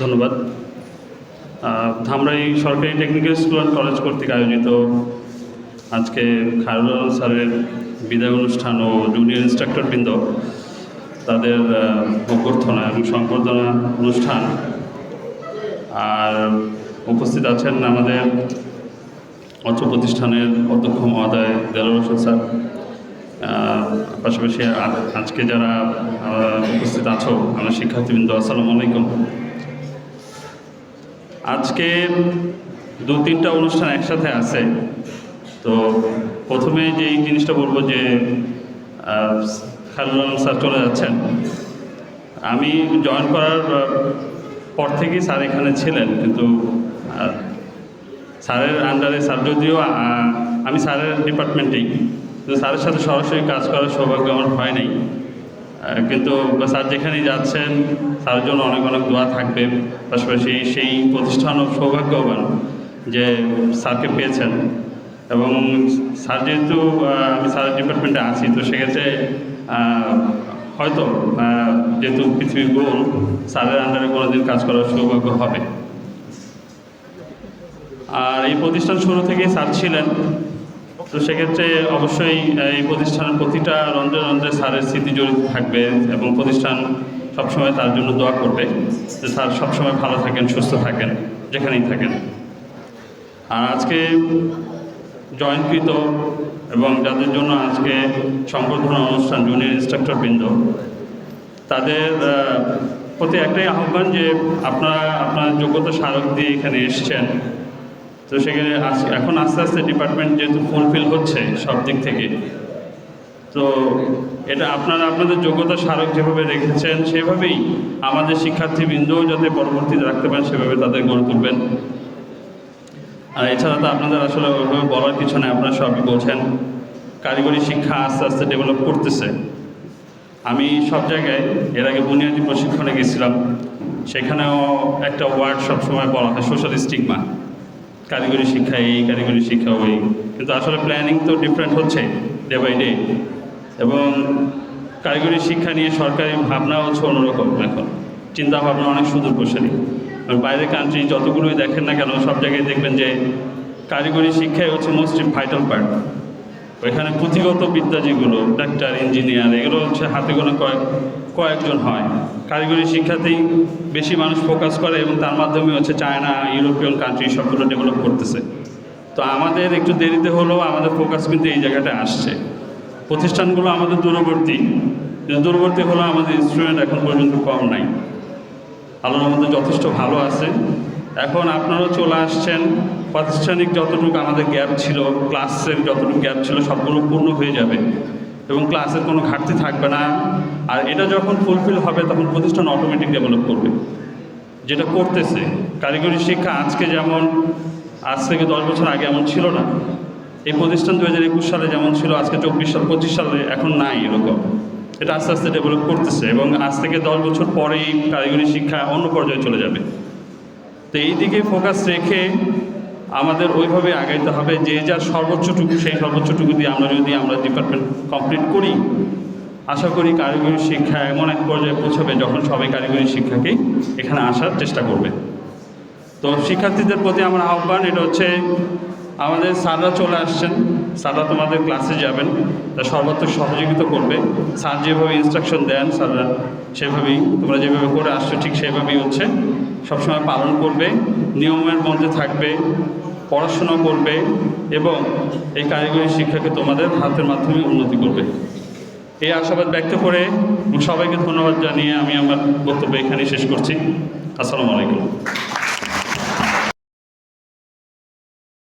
ধন্যবাদ। ধামরাই সরকারি technical school and college কর্তৃক আয়োজিত আজকে খায়রুল আলম স্যারের বিদায় অনুষ্ঠান ও জুনিয়র ইনস্ট্রাক্টর বৃন্দ তাদের অভ্যর্থনা এবং সংবর্ধনা অনুষ্ঠান। আর উপস্থিত আছেন আমাদের অর্থ প্রতিষ্ঠানের অধ্যক্ষ মহোদয় হোসেন স্যার। পাশাপাশি আজকে যারা উপস্থিত আছো, আমার শিক্ষার্থীবৃন্দ, আসসালামু আলাইকুম। আজকে দু তিনটা অনুষ্ঠান একসাথে আছে। তো প্রথমে যে এই জিনিসটা বলব যে আলম স্যার চলে যাচ্ছেন। আমি জয়েন করার পর থেকেই স্যার এখানে ছিলেন, কিন্তু স্যারের আন্ডারে স্যার যদিও আমি স্যারের ডিপার্টমেন্টেই কিন্তু স্যারের সাথে সরাসরি কাজ করার সৌভাগ্য আমার হয় নাই। কিন্তু স্যার যেখানেই যাচ্ছেন, তার জন্য অনেক অনেক দোয়া থাকবে। পাশাপাশি সেই প্রতিষ্ঠানও সৌভাগ্যবান যে স্যারকে পেয়েছেন। এবং স্যার যেহেতু আমি স্যারের ডিপার্টমেন্টে আছি, তো সেক্ষেত্রে হয়তো যেহেতু পৃথিবীর গোল, স্যারের আন্ডারে কোনোদিন কাজ করার সৌভাগ্য হবে। আর এই প্রতিষ্ঠান শুরু থেকেই স্যার ছিলেন। তো সেক্ষেত্রে অবশ্যই এই প্রতিষ্ঠানের প্রতিটা রন্ধ্রে রন্ধ্রে স্যারের স্মৃতি জড়িত থাকবে এবং প্রতিষ্ঠান সবসময় তার জন্য দোয়া করবে যে স্যার সবসময় ভালো থাকেন, সুস্থ থাকেন, যেখানেই থাকেন। আর আজকে জয়েন্টকৃত এবং যাদের জন্য আজকে সংবর্ধনা অনুষ্ঠান, জুনিয়র ইনস্ট্রাক্টর বৃন্দ তাদের প্রতি একটাই আহ্বান যে আপনারা, আপনার যোগ্যতা স্মারক দিয়ে এখানে এসছেন। তো সেখানে এখন আস্তে আস্তে ডিপার্টমেন্ট যেহেতু ফুলফিল হচ্ছে সব দিক থেকে, তো এটা আপনারা আপনাদের যোগ্যতা স্মারক যেভাবে রেখেছেন, সেভাবেই আমাদের শিক্ষার্থীবৃন্দও যাতে পরবর্তীতে রাখতে পারেন, সেভাবে তাদের গড়ে তুলবেন। আর এছাড়া তো আপনাদের আসলে ওইভাবে বলার কিছু নেই, আপনারা সবই বলছেন। কারিগরি শিক্ষা আস্তে আস্তে ডেভেলপ করতেছে। আমি সব জায়গায় এর আগে বুনিয়াদী প্রশিক্ষণে গেছিলাম, সেখানেও একটা ওয়ার্ড সবসময় বলা হয় সোশ্যাল স্টিগমা কারিগরি শিক্ষা এই কারিগরি শিক্ষা ওই কিন্তু আসলে প্ল্যানিং তো ডিফারেন্ট হচ্ছে ডে বাই ডে এবং কারিগরি শিক্ষা নিয়ে সরকারি ভাবনা হচ্ছে অন্যরকম এখন। চিন্তাভাবনা অনেক সুদূর প্রসারী। আর বাইরের কান্ট্রি যতগুলোই দেখেন না কেন, সব জায়গায় দেখবেন যে কারিগরি শিক্ষাই হচ্ছে মোস্ট ভাইটাল পার্ট ওইখানে পুঁথিগত বিদ্যা যেগুলো ডাক্তার ইঞ্জিনিয়ার এগুলো হচ্ছে হাতে গোনা কয়েক, কয়েকজন হয়। কারিগরি শিক্ষাতেই বেশি মানুষ ফোকাস করে এবং তার মাধ্যমে হচ্ছে চায়না ইউরোপিয়ান কান্ট্রি সবগুলো ডেভেলপ করতেছে। তো আমাদের একটু দেরিতে হলেও আমাদের ফোকাস কিন্তু এই জায়গাটায় আসছে। প্রতিষ্ঠানগুলো আমাদের দূরবর্তী। দূরবর্তী হলেও আমাদের স্টুডেন্ট এখন পর্যন্ত কম নাই। আল্লাহর মধ্যে যথেষ্ট ভালো আছে। এখন আপনারাও চলে আসছেন। প্রাতিষ্ঠানিক যতটুকু আমাদের গ্যাপ ছিল, ক্লাসের যতটুকু গ্যাপ ছিল, সবগুলো পূর্ণ হয়ে যাবে। এবং ক্লাসের কোনো ঘাটতি থাকবে না। আর এটা যখন ফুলফিল হবে, তখন প্রতিষ্ঠান অটোমেটিক ডেভেলপ করবে। যেটা করতেছে, কারিগরি শিক্ষা আজকে যেমন, আজ থেকে দশ বছর আগে এমন ছিল না। এই প্রতিষ্ঠান দু হাজার একুশ সালে যেমন ছিল, আজকে চব্বিশ সাল, পঁচিশ সালে এখন নাই এরকম। এটা আস্তে আস্তে ডেভেলপ করতেছে এবং আজ থেকে দশ বছর পরেই কারিগরি শিক্ষা অন্য পর্যায়ে চলে যাবে। তো এই দিকে ফোকাস রেখে আমাদের ওইভাবে আগাইতে হবে, যে যার সর্বোচ্চটুকু, সেই সর্বোচ্চটুকু দিয়ে আমরা যদি আমরা ডিপার্টমেন্ট কমপ্লিট করি, আশা করি কারিগরি শিক্ষা এমন এক পর্যায়ে পৌঁছাবে যখন সবাই কারিগরি শিক্ষাকেই এখানে আসার চেষ্টা করবে। তো শিক্ষার্থীদের প্রতি আমার আহ্বান, এটা হচ্ছে আমাদের স্যাররা চলে আসছেন। স্যাররা তোমাদের ক্লাসে যাবেন, তা সর্বাত্মক সহযোগিতা করবে। স্যার যেভাবে ইনস্ট্রাকশন দেন, স্যাররা সেভাবেই, তোমরা যেভাবে করে আসছো, ঠিক সেভাবেই হচ্ছে। সবসময় পালন করবে, নিয়মের মধ্যে থাকবে, পড়াশোনা করবে, এবং এই কারিগরি শিক্ষাকে তোমাদের হাতের মাধ্যমে উন্নতি করবে। এই আশাবাদ ব্যক্ত করে সবাইকে ধন্যবাদ জানিয়ে আমি আমার বক্তব্য এখানেই শেষ করছি। আসসালামু আলাইকুম।